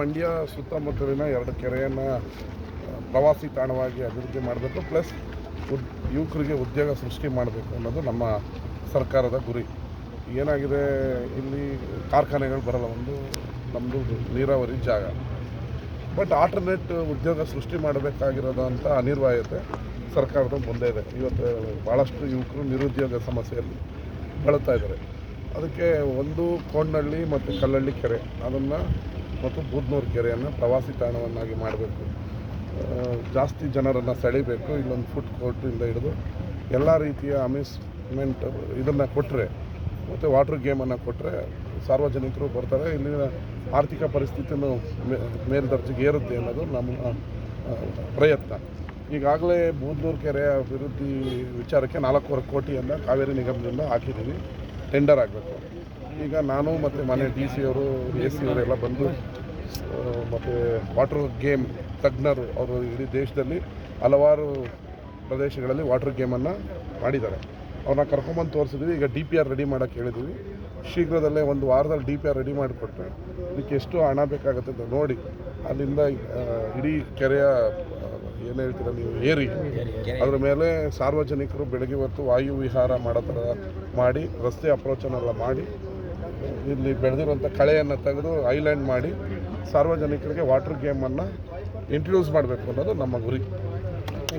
ಮಂಡ್ಯ ಸುತ್ತಮುತ್ತಲಿನ ಎರಡು ಕೆರೆಯನ್ನು ಪ್ರವಾಸಿ ತಾಣವಾಗಿ ಅಭಿವೃದ್ಧಿ ಮಾಡಬೇಕು, ಪ್ಲಸ್ ಉದ್, ಯುವಕರಿಗೆ ಉದ್ಯೋಗ ಸೃಷ್ಟಿ ಮಾಡಬೇಕು ಅನ್ನೋದು ನಮ್ಮ ಸರ್ಕಾರದ ಗುರಿ. ಏನಾಗಿದೆ, ಇಲ್ಲಿ ಕಾರ್ಖಾನೆಗಳು ಬರಲ್ಲ, ಒಂದು ನಮ್ಮದು ನೀರಾವರಿ ಜಾಗ. ಬಟ್ ಆಲ್ಟರ್ನೇಟ್ ಉದ್ಯೋಗ ಸೃಷ್ಟಿ ಮಾಡಬೇಕಾಗಿರೋದಂಥ ಅನಿವಾರ್ಯತೆ ಸರ್ಕಾರದ ಮುಂದೆ ಇದೆ. ಇವತ್ತು ಭಾಳಷ್ಟು ಯುವಕರು ನಿರುದ್ಯೋಗ ಸಮಸ್ಯೆಯಲ್ಲಿ ಬಳಲ್ತಾ ಇದ್ದಾರೆ. ಅದಕ್ಕೆ ಒಂದು ಕೋಣನಹಳ್ಳಿ ಮತ್ತು ಕಲ್ಲಳ್ಳಿ ಕೆರೆ, ಅದನ್ನು ಮತ್ತು ಬೂದ್ನೂರು ಕೆರೆಯನ್ನು ಪ್ರವಾಸಿ ತಾಣವನ್ನಾಗಿ ಮಾಡಬೇಕು. ಜಾಸ್ತಿ ಜನರನ್ನು ಸೆಳಿಬೇಕು, ಇಲ್ಲೊಂದು ಫುಡ್ ಕೋರ್ಟಿಂದ ಹಿಡಿದು ಎಲ್ಲ ರೀತಿಯ ಅಮ್ಯೂಸ್ಮೆಂಟ್ ಇದನ್ನು ಕೊಟ್ಟರೆ ಮತ್ತು ವಾಟರ್ ಗೇಮನ್ನು ಕೊಟ್ಟರೆ ಸಾರ್ವಜನಿಕರು ಬರ್ತಾರೆ. ಇಲ್ಲಿನ ಆರ್ಥಿಕ ಪರಿಸ್ಥಿತಿನೂ ಮೇ, ಮೇಲ್ದರ್ಜೆಗೆ ಏರುತ್ತೆ ಅನ್ನೋದು ನಮ್ಮ ಪ್ರಯತ್ನ. ಈಗಾಗಲೇ ಬೂದ್ನೂರು ಕೆರೆ ಅಭಿವೃದ್ಧಿ ವಿಚಾರಕ್ಕೆ ನಾಲ್ಕೂವರೆ ಕೋಟಿಯನ್ನು ಕಾವೇರಿ ನಿಗಮದಿಂದ ಹಾಕಿದ್ದೀವಿ. ಟೆಂಡರ್ ಆಗಬೇಕು. ಈಗ ನಾನು ಮತ್ತು ಮನೆ ಡಿ ಸಿ ಅವರು ಎ ಸಿ ಅವರೆಲ್ಲ ಬಂದು ಮತ್ತು ವಾಟರ್ ಗೇಮ್ ತಜ್ಞರು ಅವರು ಇಡೀ ದೇಶದಲ್ಲಿ ಹಲವಾರು ಪ್ರದೇಶಗಳಲ್ಲಿ ವಾಟರ್ ಗೇಮನ್ನು ಮಾಡಿದ್ದಾರೆ. ಅವ್ರನ್ನ ಕರ್ಕೊಂಬಂದು ತೋರಿಸಿದ್ವಿ. ಈಗ ಡಿ ಪಿ ಆರ್ ರೆಡಿ ಮಾಡೋಕ್ಕೆ ಹೇಳಿದ್ವಿ. ಶೀಘ್ರದಲ್ಲೇ ಒಂದು ವಾರದಲ್ಲಿ ಡಿ ಪಿ ಆರ್ ರೆಡಿ ಮಾಡಿಕೊಟ್ರೆ ಇದಕ್ಕೆ ಎಷ್ಟು ಹಣ ಬೇಕಾಗುತ್ತೆ ಅಂತ ನೋಡಿ, ಅಲ್ಲಿಂದ ಇಡೀ ಕೆರೆಯ ಏನು ಹೇಳ್ತೀರ ನೀವು, ಏರಿ, ಅದ್ರ ಮೇಲೆ ಸಾರ್ವಜನಿಕರು ಬೆಳಗ್ಗೆ ಹೊತ್ತು ವಾಯು ವಿಹಾರ ಮಾಡೋ ಥರ ಮಾಡಿ, ರಸ್ತೆ ಅಪ್ರೋಚನ್ನೆಲ್ಲ ಮಾಡಿ ಇಲ್ಲಿ ಬೆಳೆದಿರುವಂಥ ಕಳೆಯನ್ನು ತೆಗೆದು ಐಲ್ಯಾಂಡ್ ಮಾಡಿ ಸಾರ್ವಜನಿಕರಿಗೆ ವಾಟರ್ ಗೇಮನ್ನು ಇಂಟ್ರೊಡ್ಯೂಸ್ ಮಾಡಬೇಕು ಅನ್ನೋದು ನಮ್ಮ ಗುರಿ.